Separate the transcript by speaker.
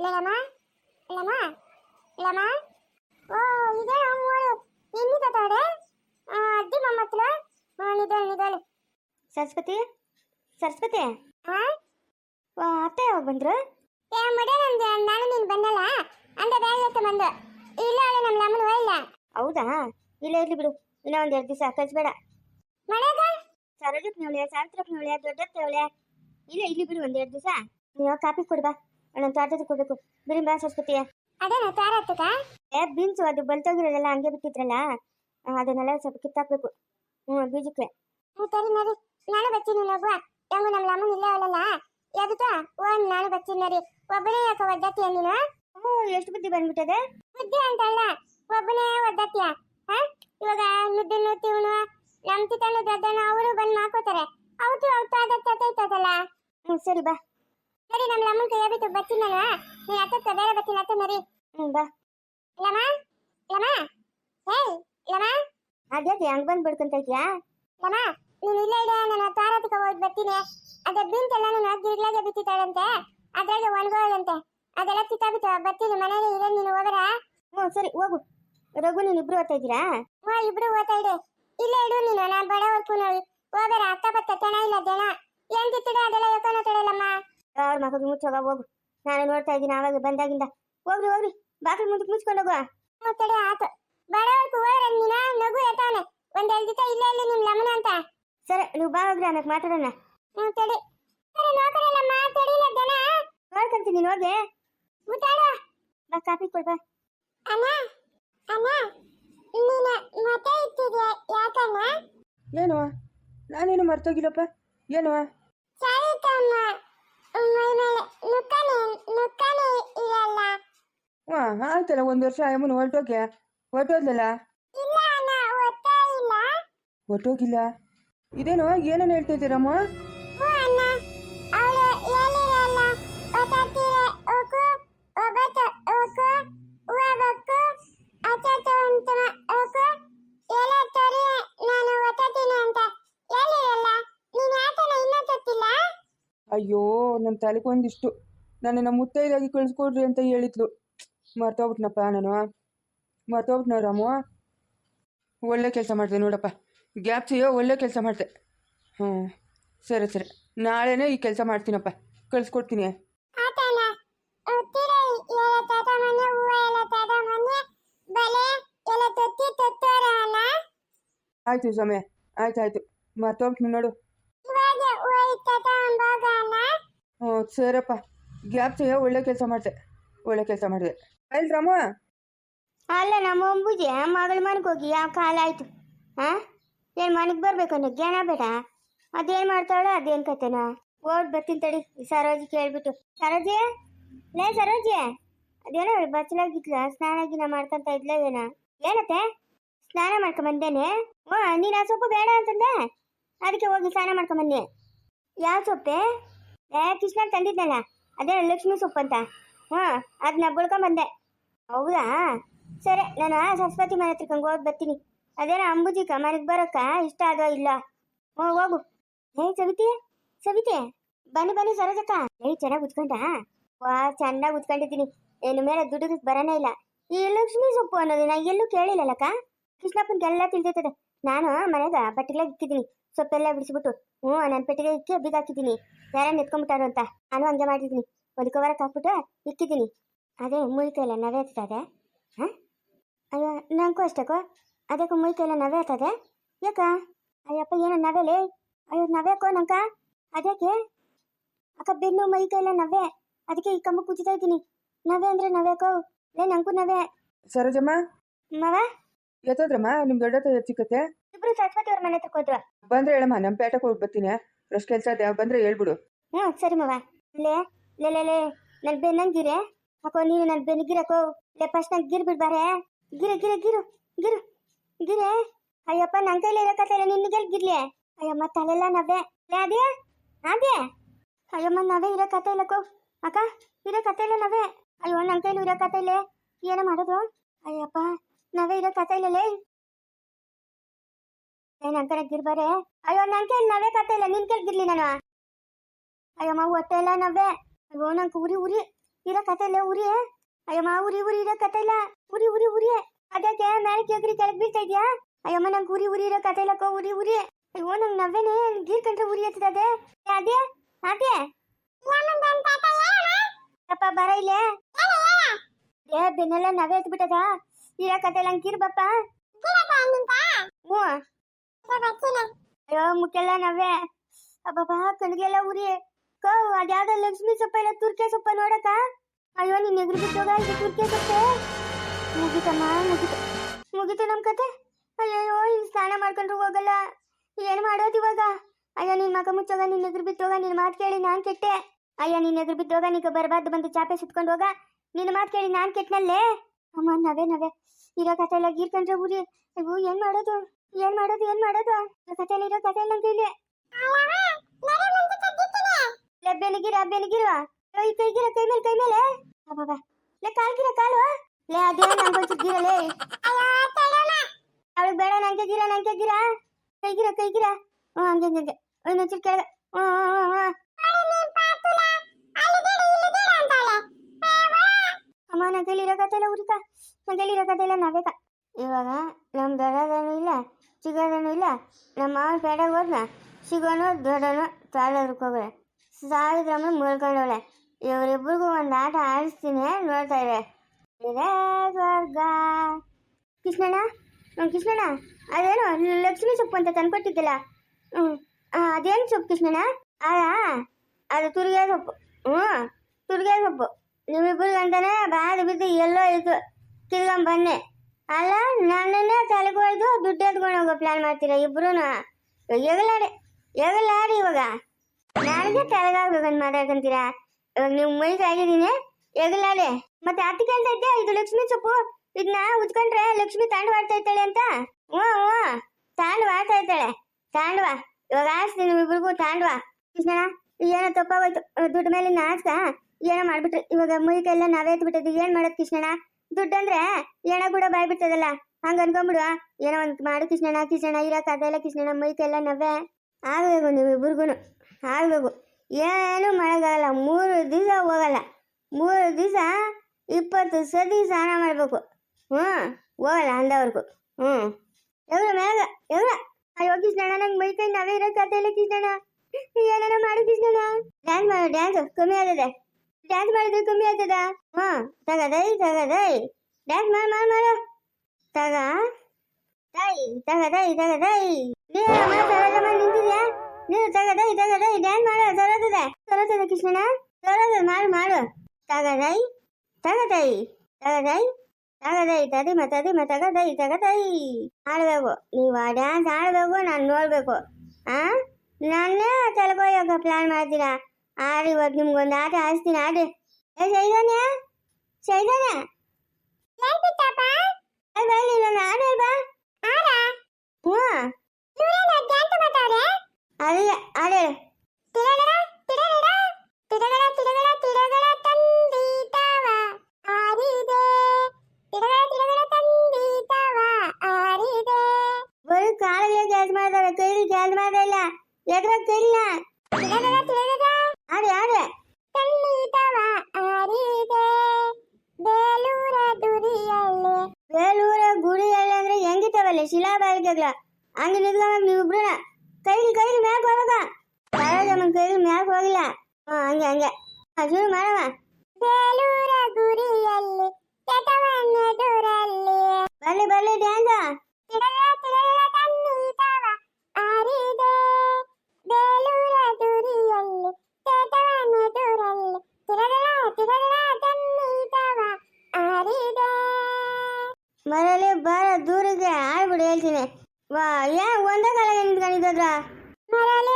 Speaker 1: ಲಮ ಲಮ ಲಮ ಓ ಇದೇ ಮೂಳು ಎನ್ನಿದ ತಾಡೆ ಅದ್ದಿ ಮಮ್ಮತ್ಲ ನಿದಳು ನಿದಳು
Speaker 2: ಸರಸ್ವತಿ? ಸರಸ್ವತಿ?
Speaker 1: ಹಾ?
Speaker 2: ಅತ್ತೆ ಯಾವಾಗ ಬಂದ್ರು?
Speaker 1: ಏ ಮಡೆ ನಮ್ದು ನಾನು ನೀನು ಬಂದಲ್ಲ? ಅಂದ ಬೇಳೆ ಬಂದು. ಇಲ್ಲ ಅವಳು ನಮ್ಮ ಲಮ್ಮನ ಹೋಯಿಲ್ಲ
Speaker 2: ಹೌದಾ? ಇಲ್ಲ ಇರ್ಲಿ ಬಿಡು. ಇನ್ನ ಒಂದ್ ಎರಡು ದಿವಸ ಕಳಿಸ್ಬೇಡ.
Speaker 1: ಮಳೆಗ?
Speaker 2: ಸರೋಜಕ್ಕೆ ಅವಳೆ ಸಾವಿತ್ರಕ್ಕೆ ಅವಳೆ ದೊಡ್ಡತ್ತೆ ಇಲ್ಲ ಇಲ್ಲಿ ಬಿಡು ಒಂದ್ ಎರಡು ದಿವಸ. ನೀವು ಕಾಪಿ ಕೊಡ್ಬಾ. ನನ್ನ ತೋಟದ ಕೊಡಬೇಕು. ಬಿಡಿ ಬಾ ಹಚ್ಕೋತೀಯ
Speaker 1: ಅದೇನ ತಾರತ್ತಕ
Speaker 2: ಏ ಬೀನ್ಸ್ ಅದು ಬಲ್ತೋಗಿರೋದೆಲ್ಲ ಹಂಗೆ ಬಿಟ್ಟಿದ್ರಲ್ಲ? ಅದನ್ನೆಲ್ಲ ಸ್ವಲ್ಪ ಕಿತ್ತಾಕ್ಬೇಕು. ಹ್ಞೂ ಬೀಜಕ್ಕೆ.
Speaker 1: ಹ್ಞೂ ಸರಿ ನರಿ ನಾನು ಬಚ್ಚಿನಿ ನಗುವ ಹೆಂಗು ನಮ್ಮ ಲಮ್ಮನ ಇಲ್ಲೇ ಅವಳಲ್ಲ? ಯಾವ್ದಕ್ಕ? ಒಂದ್ ನಾನು ಬಚ್ಚಿನ ನರಿ ಒಬ್ಬನೇ ಯಾಕೆ ಒದ್ದತಿಯ ನೀನು?
Speaker 2: ಹ್ಞೂ ಎಷ್ಟು ಬುದ್ಧಿ ಬಂದ್ಬಿಟ್ಟದೆ?
Speaker 1: ಬುದ್ಧಿ ಅಂತಲ್ಲ ಒಬ್ಬನೇ ಒದ್ದತಿಯ ಹಾ? ಇವಾಗ ನುಡ್ಡನ್ನು ತಿವನು ನಮ್ಮ ಚಿತ್ತನು ದದ್ದನು ಅವರು ಬಂದು ಮಾಡ್ಕೋತಾರೆ. ಅವತ್ತು ಅವತ್ತು ಅದತ್ತೈತದಲ್ಲ
Speaker 2: ಹ್ಞೂ ಸರಿ ಬಾ.
Speaker 1: ಸರಿ ನಮ್ಮ ಅಮ್ಮನ ಕೈ ಬಿಟ್ಟು ಬತ್ತಿನಲ್ವಾ ನೀ ಅತ್ತ ಬೇರೆ ಬತ್ತಿನ ಅತ್ತ ನರಿ
Speaker 2: ಹ್ಞೂ ಬಾ.
Speaker 1: ಲಮ ಲಮ ಹೇ ಲಮ
Speaker 2: ಅದ್ಯಾಕೆ ಹಂಗೆ ಬಂದ್ ಬಿಡ್ಕೊಂತ ಇದೆಯಾ
Speaker 1: ಲಮ ನೀನು ಇಲ್ಲ ಇದೆ ನಾನು ತಾರಾತಿ ಹೋಗಿ ಬರ್ತೀನಿ. ಅದ ಎಲ್ಲ ನಾನು ಗಿಡ್ಲಾಗೆ ಬಿತ್ತಿದ್ದಾಳಂತೆ ಅದ್ರಾಗೆ ಒಣಗೋದಂತೆ ಅದೆಲ್ಲ ಕಿತ್ತಾಬಿಟ್ಟು ಬರ್ತೀನಿ ಮನೇಲಿ ಇರೋ ನೀನು ಹೋಗರ
Speaker 2: ಹ್ಞೂ ಸರಿ ಹೋಗು. ರಘು ನೀನು ಇಬ್ರು ಓದ್ತಾ ಇದ್ದೀರಾ?
Speaker 1: ಹ್ಞೂ ಇಬ್ರು ಓದ್ತಾ ಇಡು ಇಲ್ಲ ಇಡು ನೀನು ನಾನು ಬಡವರ್ಕು ನೋಡಿ ಹೋಗರ ಅಕ್ಕ ಬತ್ತ ಚೆನ್ನಾಗಿಲ್ಲ ಇಲ್ಲ ಜನ. ಏನ್ ತಿತ್ತಿಡ ಅದೆಲ್ಲ ಯೋಕನ ತಡಲಮ್ಮ
Speaker 2: ಅವ್ರ ಮಕ್ಕಳು ಮುಚ್ಚೋಗ ಹೋಗು. ನಾನು ನೋಡ್ತಾ ಇದ್ದೀನಿ ಆವಾಗ ಬಂದಾಗಿಂದ. ಹೋಗ್ರಿ ಹೋಗ್ರಿ. ಬಾಕಿ ಮುಂದಕ್ಕೆ ಮುಚ್ಕೊಂಡು ಹೋಗುವ.
Speaker 1: ತಡೆ ಆತು. ಬಡವರ್ಕು ಹೋಗ್ರ ನೀನ ನಗು ಎತ್ತಾನೆ ಒಂದೆರಡು ದಿವಸ ಇಲ್ಲೇ ಇಲ್ಲಿ ನಿಮ್ ಲಮನ ಅಂತ.
Speaker 2: ಸರಿ ನೀವು ಬಾ ಹೋಗ್ರಿ ಅನ್ನಕ್ ಮಾತಾಡೋಣ.
Speaker 1: ಹ್ಞೂ ತಡಿ. ಸರಿ ನೋಕರಲ್ಲಮ್ಮ ತಡಿಲ್ಲ ಜನ
Speaker 2: ನೋಡ್ಕೊಂತೀನಿ ಹೋಗಿ
Speaker 1: ಊಟಾಡ
Speaker 2: ಬಾ ಕಾಫಿ ಕೊಡ್ಬಾ.
Speaker 1: ಅಣ್ಣ ಅಣ್ಣ ನೀನ ಮತ್ತೆ ಇಟ್ಟಿದ್ಯಾ? ಯಾಕಣ್ಣ?
Speaker 3: ಏನು? ನಾನೇನು ಮರ್ತೋಗಿಲ್ಲಪ್ಪ? ಏನು?
Speaker 1: ಸರಿ ಮೈ
Speaker 3: ಹಾಂ ಆಯ್ತಲ್ಲ ಒಂದು ವರ್ಷ ಅಮ್ಮನ ಹೊರಟೋಕೆ. ಹೊರಟೋದ್ಲಲ್ಲ? ಹೊರಟೋಗಿಲ್ಲ. ಇದೇನು ಏನೇನು ಹೇಳ್ತಾ ಇದ್ದೀರಮ್ಮ? ಅಯ್ಯೋ ನನ್ನ ತಲೆಗೊಂದಿಷ್ಟು ನನ್ನನ್ನು ಮುತ್ತೈದಾಗಿ ಕಳಿಸ್ಕೊಡ್ರಿ ಅಂತ ಹೇಳಿದ್ಲು. ಮರ್ತೋಗ್ಬಿಟ್ನಪ್ಪ ನಾನು. ಮರ್ತೋಗ್ಬಿಟ್ನ ರಾಮು. ಒಳ್ಳೆ ಕೆಲಸ ಮಾಡಿದೆ ನೋಡಪ್ಪ. ಗ್ಯಾಪ್ಸಿಯೋ ಒಳ್ಳೆ ಕೆಲಸ ಮಾಡಿದೆ. ಹ್ಞೂ ಸರಿ ಸರಿ. ನಾಳೆನೇ ಈ ಕೆಲಸ ಮಾಡ್ತೀನಪ್ಪ. ಕಳಿಸ್ಕೊಡ್ತೀನಿ. ಆಯಿತು ಸಮಯ ಆಯ್ತು ಆಯಿತು ಮರ್ತೋಗ್ಬಿಟ್ನಿ ನೋಡು
Speaker 1: ಇವಾಗ ಹೋಯ್ ತಾತ ಅಂಬೋಗಲ್ಲ
Speaker 3: ಹ್ಞೂ ಗ್ಯಾಪ್ ಗ್ಯಾಪ್ಸಿಯೋ ಒಳ್ಳೆ ಕೆಲಸ ಮಾಡಿದೆ ಒಳ್ಳೆ ಕೆಲಸ ಮಾಡಿದೆ. ಆಯ್ತು ರಾಮ?
Speaker 2: ಅಲ್ಲ, ನಮ್ಮ ಅಂಬುಜಿ, ಮಗಳ ಮನೆಗೆ ಹೋಗಿ ಯಾವ ಕಾಲ ಆಯ್ತು. ಹಾ ಏನು ಮನೆಗೆ ಬರ್ಬೇಕು ಅನ್ನೋ ಜ್ಞಾನ ಬೇಡ. ಅದೇನು ಮಾಡ್ತಾಳೋ ಅದೇನ್ ಕತೆನ. ಓಡ್ ಬರ್ತೀನಿ ತಡಿ. ಸರೋಜಿ ಕೇಳ್ಬಿಟ್ಟು. ಸರೋಜಿ? ಲೇ, ಸರೋಜಿ. ಅದೇನೋ ಬಚ್ಚಲಾಗಿದ್ಲ ಸ್ನಾನ ಗಿನ ಮಾಡ್ಕೊಂತ ಇದ್ಲ ಏನೋ. ಏನತ್ತೆ? ಸ್ನಾನ ಮಾಡ್ಕೊಂಬಂದೇನೆ ಹ್ಞೂ ನೀನು ಆ ಸೊಪ್ಪು ಬೇಡ ಅಂತಂದೆ. ಅದಕ್ಕೆ ಹೋಗಿ ಸ್ನಾನ ಮಾಡ್ಕೊಂಬಂದೆ ಯಾವ ಸೊಪ್ಪೆ? ಏ ಕೃಷ್ಣ ತಂದಿದ್ನಲ್ಲ? ಅದೇ ಲಕ್ಷ್ಮಿ ಸೊಪ್ಪು ಅಂತ. ಹ್ಞೂ ಅದನ್ನ ಬಳ್ಕೊಂಬಂದೆ ಹೌದಾ? ಸರಿ, ನಾನು ಸರಸ್ವತಿ ಮನೆ ಹತ್ರಕ್ಕೆ ಹೋಗಿ ಬರ್ತೀನಿ. ಅದೇನೋ ಅಂಬುಜಿಕ ಮನೆಗೆ ಬರೋಕ್ಕ ಇಷ್ಟ ಆಗೋ ಇಲ್ಲ. ಹ್ಞೂ ಹೋಗು. ಹೇ ಸವಿತಿ? ಸವಿತಿ? ಬನ್ನಿ ಬನ್ನಿ, ಸರೋಜಕ್ಕ. ಏಯ್ ಚೆನ್ನಾಗಿ ಉತ್ಕೊಂಡ? ವಾ, ಚೆನ್ನಾಗಿ ಉತ್ಕೊಂಡಿದ್ದೀನಿ. ಏನು ಮೇಲೆ ದುಡ್ಡು ಬರೋನೇ ಇಲ್ಲ. ಈ ಲಕ್ಷ್ಮಿ ಸೊಪ್ಪು ಅನ್ನೋದು ನಾ ಎಲ್ಲೂ ಕೇಳಿಲ್ಲಲ್ಲಕ್ಕ? ಕೃಷ್ಣಪ್ಪನಿಗೆಲ್ಲ ತಿಳಿತೈತದೆ ನಾನು ಮನೆಗೆ ಬಟ್ಟೆಗಳ ಇಕ್ಕಿದ್ದೀನಿ. ಸೊಪ್ಪೆಲ್ಲ ಬಿಡಿಸ್ಬಿಟ್ಟು ಹ್ಞೂ ನನ್ನ ಪೆಟ್ಟಿಗೆ ಇಕ್ಕಿ ಬೀಗ ಹಾಕಿದ್ದೀನಿ. ಯಾರು ನೆತ್ಕೊಂಬಿಟ್ಟಾರು ಅಂತ ನಾನು ಹಂಗೆ ಮಾಡಿದ್ದೀನಿ. ಒಂದು ಕವರಕ್ಕೆ ಹಾಕ್ಬಿಟ್ಟು ಇಕ್ಕಿದ್ದೀನಿ. ಅದೇ ಮುಳ್ಕೈಲ ನವೆ ಹತ್ತದೆ ಹಾಂ? ಅಯ್ಯೋ ನನಗೂ ಅಷ್ಟಕ್ಕೋ ಅದಕ್ಕೆ ಮುಳ್ಕೈಲ ನವೆ ಹತ್ತದೆ ಯಾಕ? ಅಯ್ಯಪ್ಪ ಏನೋ ನವೆಲೇ ಅಯ್ಯೋ ನವ್ಯಾಕೋ ನಂಕ ಅದಕ್ಕೆ ಅಕ್ಕ ಬೆನ್ನು ಮೈ ಕೈಲ ನವೆ ಅದಕ್ಕೆ ಈ ಕಮ್ಮ ಕುದಿತಾ ಇದ್ದೀನಿ. ನವೆ ಅಂದ್ರೆ ನವ್ಯಾಕೋ ಲೇ ನಂಗೂ ನವೆ
Speaker 3: ಸರೋಜಮ್ಮ?
Speaker 2: ಮವ?
Speaker 3: ಎತ್ತೋದ್ರಮ್ಮ? ನಿಮ್ಮ ದೊಡ್ಡ ಚಿಕ್ಕತ್ತೆ?
Speaker 2: ಇಬ್ರು ಸರಸ್ವತಿ ಅವ್ರ ಮನೆ ಹತ್ರಕ್ಕೆ ಹೋದ್ವ
Speaker 3: ಬಂದ್ರೆ ಹೇಳಮ್ಮ ನಮ್ಮ ಪೇಟೆಗೆ ಹೋಗಿ ಬರ್ತೀನಿ. ರಶ್ ಕೆಲಸ ಇದೆ ಬಂದ್ರೆ ಹೇಳ್ಬಿಡು.
Speaker 2: ಹ್ಮ್ ಸರಿ ಮವ. ಲೇ ಲೇ ಲೇ ಲೇ ನನ್ನ ಬೆನ್ನಂಗಿರೆ ಅಕ್ಕೋ ನೀನು ನನ್ ಬೆನ್ನ ಗಿರಕೋ ಲೇ ಫಸ್ಟ್ ನಂಗೆ ಗಿರ್ ಬಿಡ್ಬಾರೆ. ಗಿರ ಗಿರ ಗಿರು ಗಿರು ಗಿರೆ. ಅಯ್ಯಪ್ಪ ನನ್ ಕೈಲಿ ಇರೋಕತ್ತಲ್ಲ ನಿನ್ಗೆ ಗಿರ್ಲಿ? ಅಯ್ಯಮ್ಮ ತಲೆಲ್ಲ ನವೆ ಲೇ ಅದೇ ಅದೇ ಅಯ್ಯಮ್ಮ ನವೆ ಇರೋ ಕತೆ ಇಲ್ಲಕ್ಕೋ ಅಕ್ಕ ಇರೋ ಕತೆ ಇಲ್ಲ ನವೆ ಅಯ್ಯೋ ನನ್ ಕೈಲಿ ಇರೋ ಕತೆ ಇಲ್ಲ ಏನೋ ಮಾಡೋದು? ಅಯ್ಯಪ್ಪ ನವೆ ಇರೋ ಕತೆ ಇಲ್ಲಲೇ? ಲೇ ಏ ನನ್ನ ಕಡೆ ಗಿರ್ಬಾರೆ? ಅಯ್ಯೋ, ನನ್ ಕೇಳಿ ನವೆ ಕತೆ ಇಲ್ಲ, ನಿನ್ ಕೇಳ್ಗಿರ್ಲಿ ಗಿರ್ಲಿ ನಾನು. ಅಯ್ಯಮ್ಮ ಹೊಟ್ಟೆ ಇಲ್ಲ ಅಯ್ಯೋ, ನಂಗೆ ಉರಿ ಉರಿ. ಇರೋ ಕತೆ ಇಲ್ಲ, ಉರಿ. ಅಯ್ಯಮ್ಮ ಉರಿ ಉರಿ ಇರೋ ಕತೆ ಇಲ್ಲ. ಉರಿ ಉರಿ ಉರಿ. ಅದಕ್ಕೆ ಮೇಲೆ ಕೇಗ್ರಿ ಕೆಳಗ್ ಬೀಳ್ತಾ ಇದ್ಯಾ? ಅಯ್ಯಮ್ಮ ನಂಗೆ ಉರಿ ಉರಿ ಇರೋ ಕತೆ ಇಲ್ಲಕ್ಕ, ಉರಿ ಉರಿ. ಅಯ್ಯೋ, ನಂಗೆ ನವ್ವೇನೆ ಗೀರ್ ಕಂಡ್ರೆ ಉರಿ ಹತ್ತದ ಅದೇ? ಅದೇ ಅಪ್ಪ, ಬರ ಇಲ್ಲೇ? ಏ, ಬೆನ್ನೆಲ್ಲ ನವೆ ಎತ್ ಬಿಟ್ಟದ ಇರೋ ಕತೆ ಇಲ್ಲ ಗೀರ್ ಬಪ್ಪ ಹ್ಞೂ. ಅಯ್ಯೋ ಮುಕ್ಕೆಲ್ಲ ನವ್ವೆ ಅಬ್ಬಬ್ಬಾ ಕಣ್ಗೆಲ್ಲ ಉರಿ. ಕೋ ಅದ್ಯಾವ್ದೋ ಲಕ್ಷ್ಮಿ ಸೊಪ್ಪ ಇಲ್ಲ ತುರ್ಕೆ ಸೊಪ್ಪ ನೋಡಕ ಅಯ್ಯೋ ನಿನ್ ಎದುರು ಬಿಟ್ಟೋಗ ಇದು ತುರ್ಕೆ ಸೊಪ್ಪೆ? ಮುಗಿತಮ್ಮ ಮುಗಿತು. ಮುಗಿತು ನಮ್ ಕತೆ ಅಯ್ಯೋ ಇಲ್ಲಿ ಸ್ನಾನ ಮಾಡ್ಕೊಂಡ್ರು ಹೋಗಲ್ಲ. ಏನ್ ಮಾಡೋದು ಇವಾಗ? ಅಯ್ಯೋ ನಿನ್ ಮಗ ಮುಚ್ಚೋಗ ನಿನ್ ಎದುರು ಬಿತ್ತೋಗ ನಿನ್ನ ಮಾತು ಕೇಳಿ ನಾನ್ ಕೆಟ್ಟೆ. ಅಯ್ಯೋ ನಿನ್ ಎದುರು ಬಿದ್ದೋಗ ನೀಗ ಬರಬಾರ್ದು ಬಂದು ಚಾಪೆ ಸುತ್ಕೊಂಡು ಹೋಗ. ನಿನ್ನ ಮಾತು ಕೇಳಿ ನಾನ್ ಕೆಟ್ಟನಲ್ಲೇ ಅಮ್ಮ, ನವೆ ನವೆ. ಇರೋ ಕತೆ ಎಲ್ಲ ಗೀರ್ಕೊಂಡ್ರೆ ಉರಿ ಅಯ್ಯೋ, ಏನ್ ಮಾಡೋದು? ಏನ್ ಮಾಡೋದು ಏನ್ ಮಾಡೋದು? ಕತೆ ಇರೋ ಕತೆ ಇಲ್ಲ ಇಲ್ಲಿ. ಲೇ, ಬೆನಗಿರ ಬೆನಗಿರ. ಕೈ ಕೈಗಿರ ಕೈ ಮೇಲೆ ಕೈ ಮೇಲೆ. ಬಾಬಾ ಲೇ, ಕಾಲ್ಗಿರ ಕಾಲು. ಲೇ, ಅದೇ ನಂಗೊಂಚು ಅವಳು ಬೇಡ, ನಂಗೆ ಗಿರ ನಂಗೆ ಗಿರ. ಕೈಗಿರ ಕೈಗಿರ. ಹ್ಞೂ ಹಂಗೆ ಹಂಗೆ ಹಂಗೆ. ಇನ್ನೊಂಚೂರು ಕತೆ ಎಲ್ಲ ಉರಿಕ ಕತೆ ಎಲ್ಲ ನಾವೇಕ ಇವಾಗ ನಮ್ಮ ದೊಡ್ಡದೇನೂ ಇಲ್ಲ, ಚಿಕ್ಕದೇನೂ ಇಲ್ಲ, ನಮ್ಮ ಮಾವನ ಪೇಟೆಗೆ ಹೋದ್ನ, ಸಿಗೋನು ದೊಡ್ಡನು ತಾಳೋದಕ್ಕೆ ಹೋಗಳೆ ಸಾವಿದ್ರಮ್ಮ ಮುಳ್ಕೊಂಡವಳೆ. ಇವರಿಬ್ರಿಗೂ ಒಂದು ಆಟ ಆಡಿಸ್ತೀನಿ ನೋಡ್ತಾ ಇದೇ ಸ್ವರ್ಗ. ಕೃಷ್ಣಣ್ಣ? ಹ್ಞೂ ಕೃಷ್ಣಣ್ಣ. ಅದೇನು ಲಕ್ಷ್ಮೀ ಸೊಪ್ಪು ಅಂತ ತಂದ್ಕೊಟ್ಟಿದ್ದಿಲ್ಲ. ಹ್ಞೂ ಅದೇನು ಸೊಪ್ಪು ಕೃಷ್ಣಣ್ಣ? ಅದಾ ಅದು ತುರಿಗೆ ಸೊಪ್ಪು. ಹ್ಞೂ ತುರಿಗೆ ಸೊಪ್ಪು. ನಿಮ್ಮಿಬ್ಬರಿಗೆ ಅಂತಾನೆ ಬಾದು ಬಿದ್ದು ಎಲ್ಲೋ ಇತ್ತು ತಿರ್ಗಂಬ ಬನ್ನಿ. ಅಲ್ಲ, ನನ್ನನ್ನೇ ತಲೆಗೆ ಹೊಡೆದು ದುಡ್ಡು ಎತ್ಕೊಂಡು ಹೋಗೋ ಪ್ಲಾನ್ ಮಾಡ್ತೀರಾ ಇಬ್ರು ಎಗಲಾಡಿ ಎಗಲಾಡಿ ಇವಾಗ. ನನಗೆ ತಲೆಗಾಗ್ಬೇಕಂತ ಮಾತಾಡ್ಕೊಂತೀರಾ? ಇವಾಗ ನೀವು ಮೈಗೆ ಆಗಿದ್ದೀನಿ ಎಗಲಾಡಿ ಮತ್ತೆ ಅತ್ತಿ ಕೇಳ್ತಾ ಇದ್ದೆ ಇದು ಲಕ್ಷ್ಮಿ ಸೊಪ್ಪು. ಇದನ್ನ ಉಜ್ಕೊಂಡ್ರೆ ಲಕ್ಷ್ಮಿ ತಾಂಡವಾಡ್ತಾ ಇರ್ತಾಳೆ ಅಂತ. ಹ್ಞೂ ಹ್ಞೂ. ತಾಂಡವಾಡ್ತಾ ಇರ್ತಾಳೆ ತಾಂಡ್ವ ಇವಾಗ ಆಡ್ಸ್ತೀನಿ ನಿಮ್ಮಿಬ್ರಿಗೂ ತಾಂಡ್ವ ಕೃಷ್ಣ ಏನೋ ತಪ್ಪಾಗೋಯ್ತು. ದುಡ್ಡು ಮೇಲೆ ನಾಚ್ಕ ಏನೋ ಮಾಡ್ಬಿಟ್ರು. ಇವಾಗ ಮುಯ್ಕೆಲ್ಲ ನಾವೇ ಎತ್ಬಿಟ್ಟಿದ್ವಿ. ಏನ್ ಮಾಡೋದು ದುಡ್ಡು ಅಂದ್ರೆ ಏನ ಕೂಡ ಬಾಯ್ ಬಿಡ್ತದಲ್ಲ ಹಂಗ ಅನ್ಕೊಂಬಿಡು ಏನೋ ಒಂದ್ ಮಾಡು ಕೃಷ್ಣಣ್ಣ ಕೃಷ್ಣಣ್ಣ ಇರಕ್ ಅದೆಲ್ಲ ಕೃಷ್ಣಣ್ಣ ಮೈಕೆಲ್ಲ ನಾವೇ. ಆಗ್ಬೇಕು ನೀವು ಇಬ್ರಿಗೂ ಆಗ್ಬೇಕು. ಏನು ಮಾಡೋಕ್ಕಾಗಲ್ಲ. ಮೂರು ದಿವಸ ಹೋಗಲ್ಲ. ಮೂರು ದಿವಸ ಇಪ್ಪತ್ತು ಸತಿ ಸ್ನಾನ ಮಾಡಬೇಕು. ಹ್ಞೂ ಹೋಗಲ್ಲ ಅಂದವ್ರಿಗೂ. ಹ್ಞೂ ಎವ್ರ ಮ್ಯಾಗ ಎವ್ರ? ಅಯ್ಯೋ ಕೃಷ್ಣಣ್ಣ, ನಂಗೆ ಮೈ ಕೈ ನಾವೇ ಇರೋ ಕತೆ ಇಲ್ಲ ಕೃಷ್ಣಣ್ಣ. ಏನಾರ ಮಾಡು ಕೃಷ್ಣಣ್ಣ. ಡ್ಯಾನ್ಸ್ ಮಾಡು ಡ್ಯಾನ್ಸ್ ಕಮ್ಮಿ ಆಗ್ತದೆ ಡ್ಯಾನ್ಸ್ ಮಾಡಿದ್ರೆ ಕಮ್ಮಿ ಆಗ್ತದ? ಹಾ ತಗದೈ ತಗದೈ ಡ್ಯಾನ್ಸ್ ಮಾಡಿ ಮಾಡಿ, ಮಾಡು. ತಗ, ತೈ ತಗದೈ ತಗದೈ ನೀನು ಸರೋಜಮ್ಮ ನಿಂತಿದ್ಯಾ? ನೀನು ತಗದೈ ತಗದೈ ಡ್ಯಾನ್ಸ್ ಮಾಡು, ಸರೋತದೆ. ಸರೋತದೆ ಕೃಷ್ಣನ? ಸರೋತದೆ, ಮಾಡು ಮಾಡು. ತಗದೈ ತಗದೈ ತಗದೈ ತಗದೈ ತದಿ ತದಿಮ ತಗದೈ ತಗದೈ ಆಡ್ಬೇಕು ನೀವು ಆ ಡ್ಯಾನ್ಸ್ ಆಡ್ಬೇಕು ನಾನು ನೋಡ್ಬೇಕು. ಆ? ನಾನೇ ತಲೆಗೋಯಕ್ಕೆ ಪ್ಲಾನ್ ಮಾಡ್ತೀರಾ? ಆಡಿ ಇವತ್ತು ನಿಮ್ಗೊಂದು ಆಟ ಆಡಿಸ್ತೀನಿ ಆಡಿ ಏ ಚೈತನ್ಯ ಚೈತನ್ಯ
Speaker 1: ಏನ್ಬಿಟ್ಟಪ್ಪ
Speaker 2: ಅಲ್ಲಿ ಬಾ ನೀನು ಆಡ ಬಾ
Speaker 1: ಆರ
Speaker 2: ಹ್ಞೂ
Speaker 1: ಇವ್ರೇನು ಅಜ್ಜ ಅಂತ ಮಾತಾಡ್ರೆ
Speaker 2: ಅದೇ ಆಡೇ
Speaker 1: ತಿರಗಡ ತಿರಗಡ ತಿರಗಡ ತಿರಗಡ ತಿರಗಡ ತಂದೀತವ ಆರಿದೆ ತಿರಗಡ ತಿರಗಡ ತಂದೀತವ ಆರಿದೆ
Speaker 2: ಬರೀ ಕಾಲಿಗೆ ಕೆಲಸ ಮಾಡ್ತಾರೆ ಕೈಲಿ ಕೆಲಸ ಮಾಡ್ತಾ ಇಲ್ಲ ಎದ್ರ ಕೈಲಿಲ್ಲ
Speaker 1: ತಿರಗಡ ತಿರಗಡ
Speaker 2: ಆಡಿ ಆಡಿ
Speaker 1: ತಂದೀತವ ಆರಿದೆ ಬೇಲೂರ ದುರಿಯಲ್ಲಿ
Speaker 2: ಬೇಲೂರ ಗುಡಿಯಲ್ಲಿ ಅಂದ್ರೆ ಹೆಂಗಿತ್ತವಲ್ಲ ಶಿಲಾಬಾಲಿಕೆಗಳ ಹಂಗೆ ನಿಂತ್ಕೊಂಡ್ ನೀವಿಬ್ರು ಕೈಲಿ ಕೈಲಿ ಮ್ಯಾಕ್ ಹೋಗಕ ಸರೋಜಮ್ಮನ ಕೈಲಿ ಮ್ಯಾಕ್ ಹೋಗಿಲ್ಲ ಹ್ಞೂ ಹಂಗೆ ಹಂಗೆ ಹಾ, ಶುರು ಮಾಡವ
Speaker 1: ಬೇಲೂರ ಗುರಿಯಲ್ಲಿ ಕೆಟವನ್ನೆದುರಲ್ಲಿ
Speaker 2: ಬರ್ಲಿ ಬರ್ಲಿ ಡ್ಯಾನ್ಸ್
Speaker 1: ತಿರಗಡ ತಿರಗಡ ತಂದೀತವ ಆರಿದೆ
Speaker 2: ಮರಲ್ಲಿ ಬಾರ ದೂರಕ್ಕೆ ಆಡ್ಬಿಡು ಹೇಳ್ತೀನಿ. ವಾ ಯಾ ಒಂದೇ ಕಾಲ ನಿಂತ್ಕೊಂಡಿದ್ದದ್ರ
Speaker 1: ಮರಳಿ